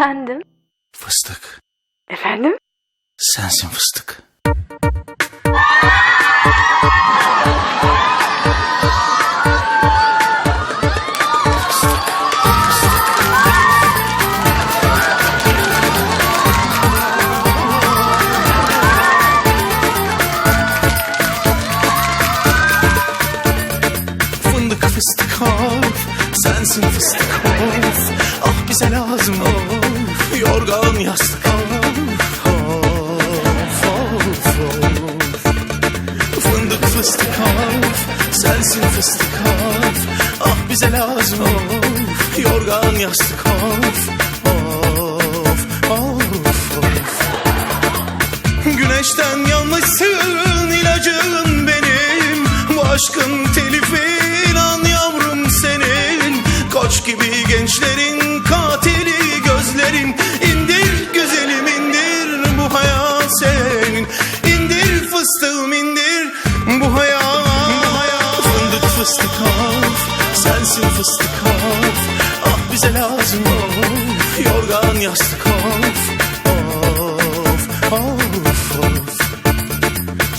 Efendim? Fıstık. Efendim? Sensin fıstık. Fındık fıstık of Sensin fıstık of Ah bize lazım of Yorgan yastık of Of of of Fındık fıstık of Sensin fıstık of Ah bize lazım of Yorgan yastık of Of of of. Güneşten yanmışsın ilacın benim. Bu aşkın telifi fıstık of sensin fıstık of Ah bize lazım of yorgan yastık of. Of of of.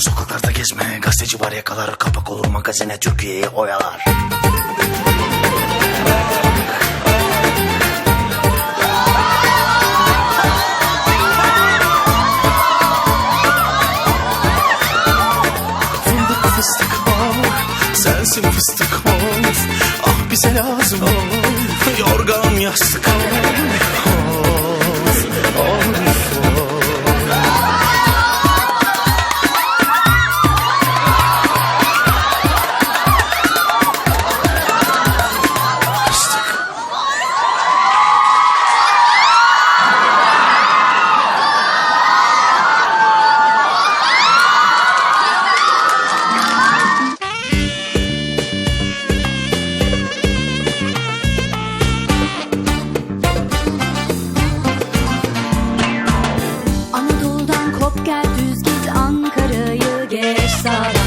Sokaklarda gezme gazeteci var yakalar Kapak olur magazine Türkiye'yi oyalar Sensin fıstık of Ah bize lazım of Yorgan yastık gel düz git Ankara'yı geç sağdan